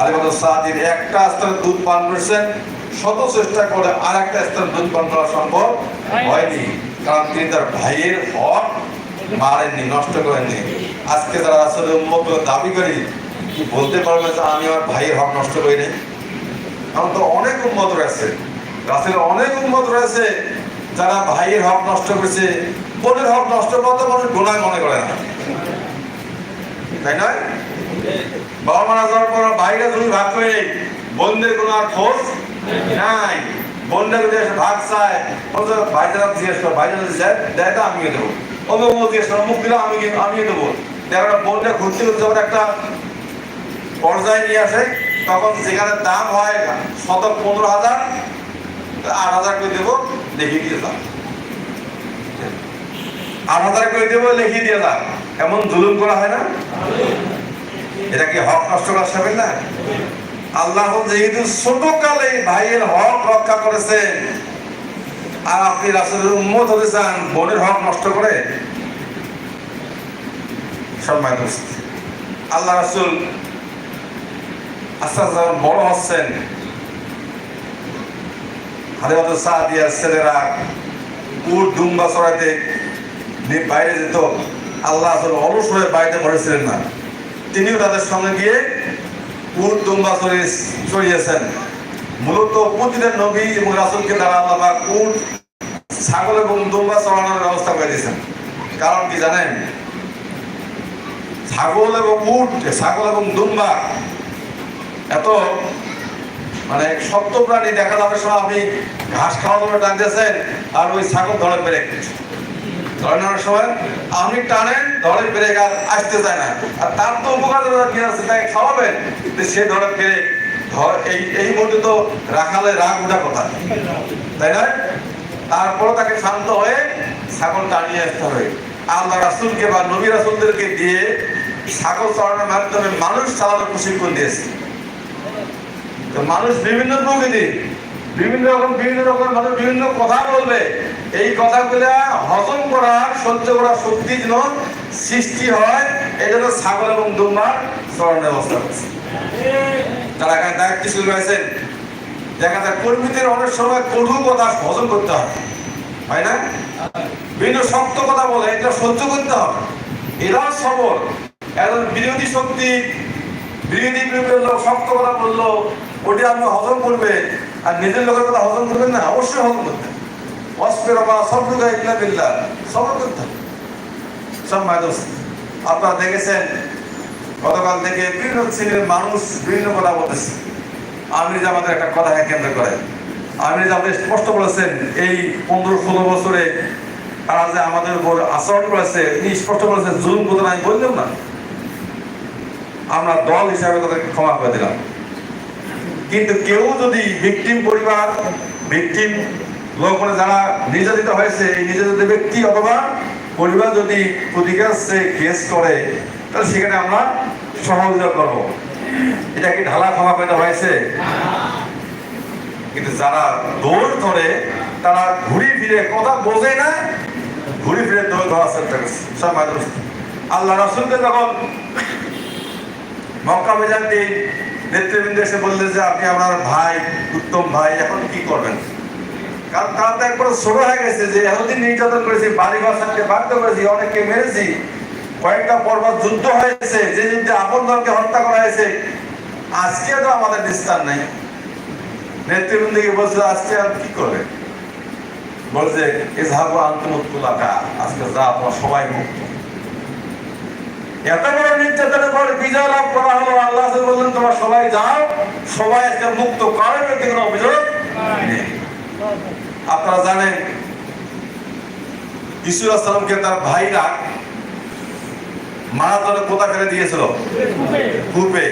আলিবাদ সাহাদির একটা স্তরে দুধ পান করেছেন শত চেষ্টা করে আর একটা স্তরে দুধ পান করা সম্ভব হয়নি। কারণ তিনি তার ভাইয়ের হক মারেননি, নষ্ট করেননি। আজকে যারা আসলে উন্মত দাবি করি বলতে পারবে যে আমি আমার ভাইয়ের হক নষ্ট করি নাই? কারণ তো অনেক উন্মত রয়েছে। রাসেল অনেক উন্মত রয়েছে, যারা ভাইয়ের হক নষ্ট করেছে, বোনের হক নষ্ট করতে মানুষ গোনায় মনে করে না। তাই নয়? বাবা মারা যাওয়ার পর ভাইরা জমি ভাগ করে বোনদের কোনো আর খোঁজ নাই। যদি ভাগ চায় জিজ্ঞেস কর দেয় তো আমিও দেবো। অন্য কোনো জিজ্ঞেস করো, মুখ দিলে আমি আমিও দেবো। দেখো ঘুরতে ঘুরতে একটা পর্যায়ে নিয়ে আসে, তখন যেখানে দাম হয় শত পনেরো হাজার আট হাজার করে দেবো লিখে দিয়ে দাম আট হাজার করে দেবো লিখে দিয়ে দাম এমন জুলুম করা হয় না? এটা কি হক নষ্ট করা যাবে না? আল্লাহ যেহেতু ছোট কালে ভাইয়ের হক রক্ষা করেছেন। আর আপনি রাসুলের উন্মত হতে চান, বোনের হক নষ্ট করে? উপস্থিতি। আল্লাহ রাসুল আস্তে আস্তে বড় হচ্ছেন। ছেলেরা চড়াইতে বাইরে যেত। আল্লাহ আসলে অলস হয়ে বাড়িতে পড়েছিলেন না। তিনিও তাদের সঙ্গে গিয়ে উট দুম্বা চড়িয়েছেন। মূলত প্রতিটা নবী এবং রাসুলকে দ্বারা আল্লাহ উট, ছাগল এবং দুম্বা চড়ানোর ব্যবস্থা করে দিয়েছেন। কারণ কি জানেন? ছাগল এবং উট, ছাগল এবং দুম্বা এত মানে শক্ত প্রাণী দেখা যাবে সব আপনি ঘাস খাওয়া জন্য টানতেছেন আর ওই ছাগল ধরে পেরে আসতে রাখালে রাগ উঠা কথা। তাই না তাকে শান্ত হয়ে ছাগল টানিয়ে আসতে হবে। আল্লাহ রাসুলকে বা নবী রাসুলদেরকে দিয়ে ছাগল চড়ানোর মাধ্যমে মানুষ চালানোর প্রশিক্ষণ দিয়েছে। মানুষ বিভিন্ন প্রকৃতি বিভিন্ন রকম বিভিন্ন রকম মানুষ কথা বলবে। এই কথাগুলা হজম করার, সহ্য করার শক্তি যেন সৃষ্টি হয় এই জন্য ছাগল এবং দুম্বার চরণ ব্যবস্থা করছে। যারা এখানে দায়িত্বশীল রয়েছেন। দেখা যায় কর্মীদের অনেক সময় কঠু কথা হজম করতে হয়। হয় না? বিভিন্ন শক্ত কথা বলে এটা সহ্য করতে হবে এরাও সবল। একজন বিরোধী শক্তি, বিরোধী লোক শক্ত কথা বলল, ওটি আপনি হজম করবে আর নিজের লোকের কথা হজম করবেন না, অবশ্যই হজম করতে হবে। অস্পের বা সব লোক ইল্লা বিল্লাহ সবর করতে হবে। সব মাদস আপনারা দেখেছেন, গতকাল থেকে বিভিন্ন শ্রেণির মানুষ বিভিন্ন কথা বলতেছে। আমির আমাদের একটা কথা কেন্দ্র করে। আমির আপনি স্পষ্ট বলেছেন, এই পনেরো ষোলো বছরে তারা যে আমাদের উপর আচরণ করেছে, তিনি স্পষ্ট বলেছেন, জুলুম করতে আমি বললাম না। আমরা দল হিসাবে তাদেরকে ক্ষমা করে দিলাম। কিন্তু কেউ যদি ভিকটিম পরিবার ভিকটিম যারা নির্যাতিত হয়েছে, এই নির্যাতিত ব্যক্তি অথবা পরিবার যদি প্রতিকার কেস করে, তাহলে সেখানে আমরা সহযোগিতা করব। এটা কি ঢালা ক্ষমা পেতে হয়েছে? কিন্তু যারা দৌড় ধরে, তারা ঘুরি ফিরে কথা বোঝে না, ঘুরি ফিরে দৌড় ধরার চেষ্টা করছে। আল্লাহ রাসুলকে যখন মক্কা মেজানটি নেতৃবৃন্দ এসে বললে যে আপনি আপনার ভাই, উত্তম ভাই, এখন কি করবেন? কারণ তারা তো একবার ছোট হয়ে গেছে যে এতদিন নির্যাতন করেছি, বাড়ি বাসাকে বাধ্য করেছি, অনেককে মেরেছি, কয়েকটা পর্বত যুদ্ধ হয়েছে, যে যুদ্ধে আপন দলকে হত্যা করা হয়েছে, আজকে তো আমাদের নিস্তার নাই। নেতৃবৃন্দকে বলছে আজকে আর কি করবে? বলছে এজাহাবু আন্তমুত্তুলাকা আজকে যা আপনার সবাই মুক্ত। এত বড় নির্যাতনের পর বিজয় লাভ করা হলো আল্লাহ বললেন তোমরা সবাই যাও সবাই আজকে মুক্ত কারোর বিরুদ্ধে কোনো অভিযোগ আপনারা জানেন আসসালামকে তার ভাইরা পোতা ফেলে দিয়েছিল? কূপে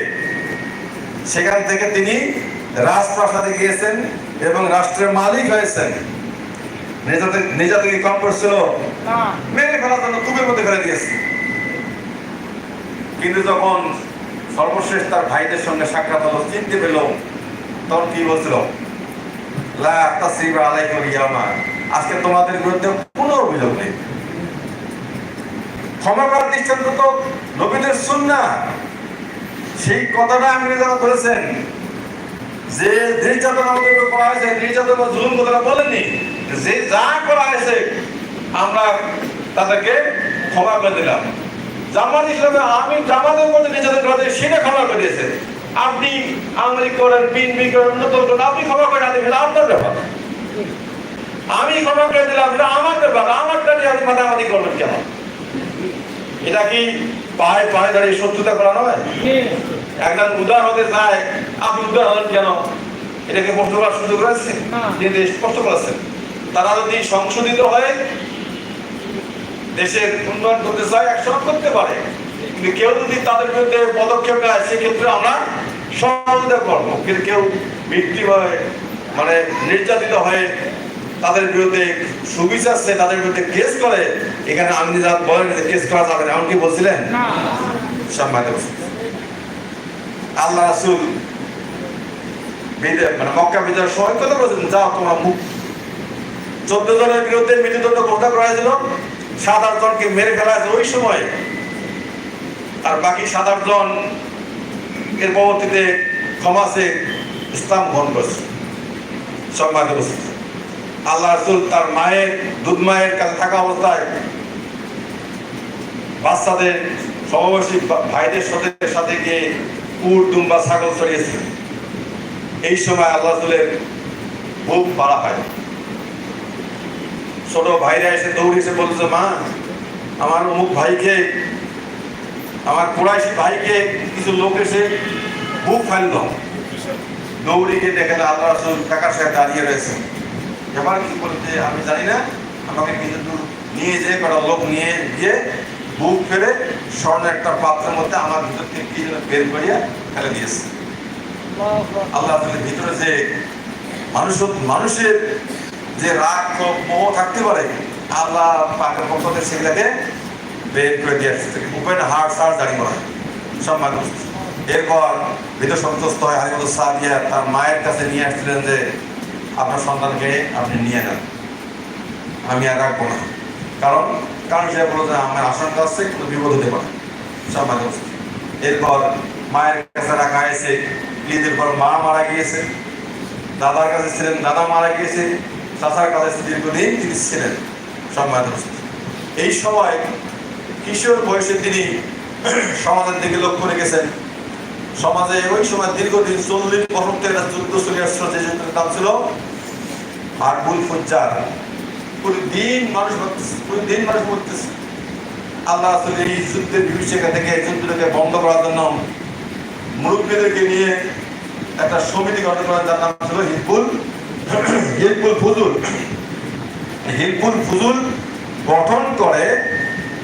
সেখান থেকে তিনি রাজপ্রাসাদে গিয়েছেন এবং রাষ্ট্রের মালিক হয়েছেন। নিজেদের নিজেদের কি কম করছিল মেরে ফেলার জন্য কূপের মধ্যে ফেলে দিয়েছে। কিন্তু যখন সর্বশেষ তার ভাইদের সঙ্গে সাক্ষাৎ হলো, চিনতে পেল, তখন কি বলছিল? আজকে তোমাদের বিরুদ্ধে কোনো অভিযোগ নেই। ক্ষমা করার দৃষ্টান্ত তো নবীদের সুন্নাহ। সেই কথাটা আমি যখন বলেছেন যে নির্যাতন আমাদের করা হয়েছে, নির্যাতন বা জুলুম কথাটা বলেননি, যে যা করা হয়েছে, আমরা তাদেরকে ক্ষমা করে দিলাম। জামাত ইসলামে আমি জামাতের মধ্যে নির্যাতন করা সেটা ক্ষমা করে দিয়েছে আপনি আমলি করেন বিনবি করেন নতুন করেন আপনি ক্ষমা করে দিবেন আপনার ব্যাপার। আমি ক্ষমা করে দিলাম এটা আমার ব্যাপার আমারটা নিয়ে আপনি মাতামাতি করবেন কেন? এটা কি পায়ে পায়ে দাঁড়িয়ে শত্রুতা করা নয়? একজন উদার হতে চায় আপনি উদার হলেন কেন? এটাকে প্রশ্ন করার সুযোগ রয়েছে? না। কিন্তু স্পষ্ট করেছেন তারা যদি সংশোধিত হয় দেশের উন্নয়ন করতে চায় করতে পারে। কিন্তু কেউ যদি তাদের বিরুদ্ধে পদক্ষেপ নেয় সেক্ষেত্রে আমরা সহযোগিতা করব। কিন্তু কেউ বৃত্তি হয়ে মানে নির্যাতিত হয়ে তাদের বিরুদ্ধে সুবিচার সে তাদের বিরুদ্ধে কেস করে এখানে আপনি যা বলেন কেস করা যাবে না। এমনকি বলছিলেন? সম্মানিত আল্লাহ রাসূল মানে মক্কা বিজয়ের সময় কথা বলেছেন যাও তোমরা মুখ চোদ্দ জনের বিরুদ্ধে মৃত্যুদণ্ড ঘোষণা করা হয়েছিল সাত মেরে ফেলা হয়েছে ওই সময়। আর বাকি সাত এর পরবর্তীতে ক্ষমাসে ইসলাম গ্রহণ করছে। উপস্থিতি। আল্লাহ রাসূল তার মায়ের, দুধ মায়ের কাছে থাকা অবস্থায় বাচ্চাদের সমবয়সী ভাইদের সাথে সাথে গিয়ে উট, দুম্বা, ছাগল চড়িয়েছে এই সময় আল্লাহ রসুলের বুক বাড়া হয়। ছোট ভাইরা এসে দৌড়ে এসে বলছে মা আমার অমুক ভাইকে আমার কুড়াইশি ভাইকে কিছু লোক এসে বুক ফেলল দৌড়ে গিয়ে দেখেন আল্লাহ রসুল কাকার সাথে দাঁড়িয়ে রয়েছে। এবার কি বলতে আমি জানি না আমাকে কিছু দূর নিয়ে যেয়ে কটা লোক নিয়ে গিয়ে বুক ফেলে স্বর্ণের একটা পাত্রের মধ্যে আমার ভিতর থেকে কি যেন বের করিয়া ফেলে দিয়েছে। আল্লাহ ভিতরে যে মানুষ মানুষের যে রাগ ক্ষোভ, মোহ থাকতে পারে আল্লাহ পাকের পক্ষ থেকে সেগুলাকে বের করে দিয়ে আসছে। ওপেন হার্ট সার্জারি করা সব মানুষ এরপর ভিতর সন্তুষ্ট হয় হারিমত সাদিয়া তার মায়ের কাছে নিয়ে আসছিলেন যে আপনার সন্তানকে আপনি নিয়ে নেন আমি আর রাখব না। কারণ কারণ সে বলল যে আমার আশঙ্কা আছে কোনো বিপদ হতে পারে। সব মানুষ এরপর মায়ের কাছে রাখা হয়েছে। ঈদের পর মা মারা গিয়েছে। দাদার কাছে ছিলেন দাদা মারা গিয়েছে। চাচার কাছে দীর্ঘদিন তিনি ছিলেন সম্মানিত। এই সময় কিশোর বয়সে তিনি সমাজের দিকে লক্ষ্য রেখেছেন সমাজে ওই সময় দীর্ঘদিন চল্লিশ যুদ্ধ চলে আসছিল, যে নাম ছিল ফুজ্জার প্রতিদিন মানুষ মরতেছে প্রতিদিন মানুষ মরতেছে আল্লাহ আসলে এই যুদ্ধের থেকে যুদ্ধটাকে বন্ধ করার জন্য মুরব্বীদেরকে নিয়ে একটা সমিতি গঠন করেন, যার নাম ছিল হিলপুল হিলপুল ফুজুল। হিলপুল ফুজুল গঠন করে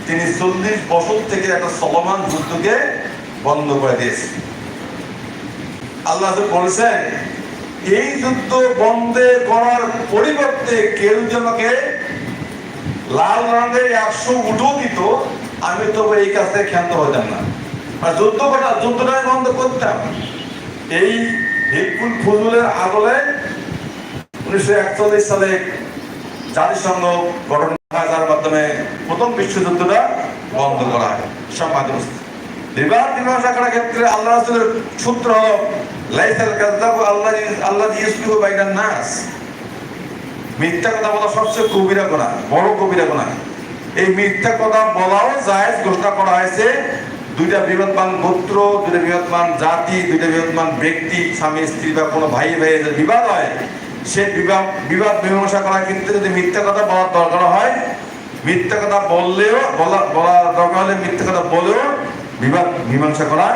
তিনি চল্লিশ বছর থেকে একটা চলমান যুদ্ধকে বন্ধ করে দিয়েছে। আল্লাহ বলেছেন, এই যুদ্ধ বন্ধে করার পরিবর্তে কেউ আমাকে লাল রঙের একশো উঠো দিত, আমি তো এই কাজ ক্ষান্ত হতাম না। আর যুদ্ধ করা যুদ্ধটা বন্ধ করতাম। এই হিলপুল ফজুলের আদলে উনিশশো একচল্লিশ সালে জাতিসংঘ গঠন যার মাধ্যমে প্রথম বিশ্বযুদ্ধটা বন্ধ করা হয়। সম্মানিত। বিবাদ মীমাংসা করার ক্ষেত্রে আল্লাহ রাসূলের সূত্র লাইসাল কাযযাবু আল্লাহ আল্লাহ ইউসলিহু বাইনান নাস। মিথ্যা কথা বলা সবচেয়ে কবিরা গুনাহ, বড় কবিরা গুনাহ। এই মিথ্যা কথা বলাও জায়েজ, ঘোষণা করা হয়েছে। দুইটা বিবাদমান গোত্র, দুইটা বিবাদমান জাতি, দুইটা বিবাদমান ব্যক্তি, স্বামী, স্ত্রী বা কোনো ভাই ভাই বিবাদ হয়। সে বিবাদ বিবাদ মীমাংসা করার ক্ষেত্রে যদি মিথ্যা কথা বলার দরকার হয়, মিথ্যা কথা বললেও বলা বলা দরকার হলে মিথ্যা কথা বলেও বিবাদ মীমাংসা করা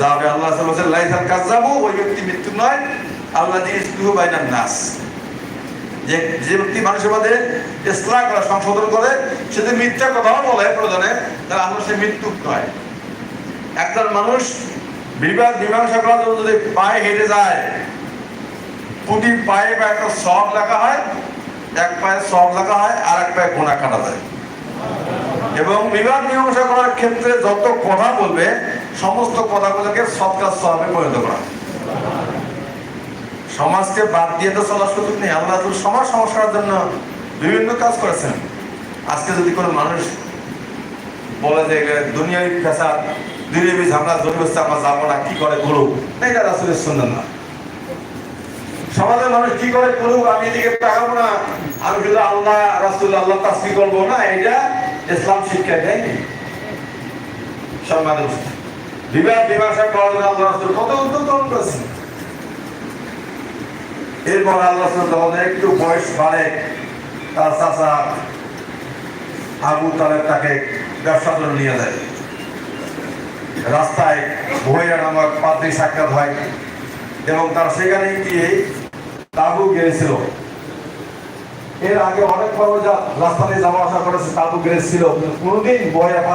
যাবে। আল্লাহ বলছেন, লাইসাল কাজ যাব ওই ব্যক্তি মৃত্যু নয়। আল্লাহ ইসলুহু বাইনান নাস। যে যে ব্যক্তি মানুষের মধ্যে ইসলাম করে, সংশোধন করে, সে যদি মিথ্যা কথাও বলে প্রয়োজনে, তাহলে আমরা সে মৃত্যু নয়। একজন মানুষ বিবাদ মীমাংসা করার জন্য যদি পায়ে হেঁটে যায় প্রতি পায়ে বা একটা সব লেখা হয়, এক পায়ে সব লেখা হয়, আর এক পায়ে গোনা কাটা যায় এবং বিবাদ মীমাংসা করার ক্ষেত্রে যত কথা বলবে, সমস্ত কথাগুলোকে সৎকার সবে পরিণত করা সমাজকে বাদ দিয়ে তো চলার সুযোগ নেই। আল্লাহ সমাজ সংস্কারের জন্য বিভিন্ন কাজ করেছেন। আজকে যদি কোনো মানুষ বলে যে দুনিয়ায় ফেসাদ দিনে বীজ আমরা জমিবস্তে আমরা যাব না, কি করে না, এটা রাসুলের শুনলেন না। সমাজের মানুষ কি করে করুক, আমি এদিকে তাকাবো না। আমি কিন্তু আল্লাহ, রাসুল আল্লাহ তাসমি করব না এটা ইসলাম শিক্ষা দেয়নি সম্মানের বিবাহ মীমাংসা করার আল্লাহ রাসুল। কত উদ্যোগ গ্রহণ করেছেন এরপর আল্লাহ যখন একটু বয়স বাড়ে, তার চাচা আবু তালেব তাকে ব্যবসা জন্য নিয়ে যায়। রাস্তায় ভৈরা নামক পাত্রী সাক্ষাৎ হয়। এবং তার সেখানে গিয়ে তাবু গেড়েছিল। এর আগে অনেক যা রাস্তা দিয়ে যাওয়া আসা করেছে, তাবু গেড়েছিল। কোনোদিন বইয়া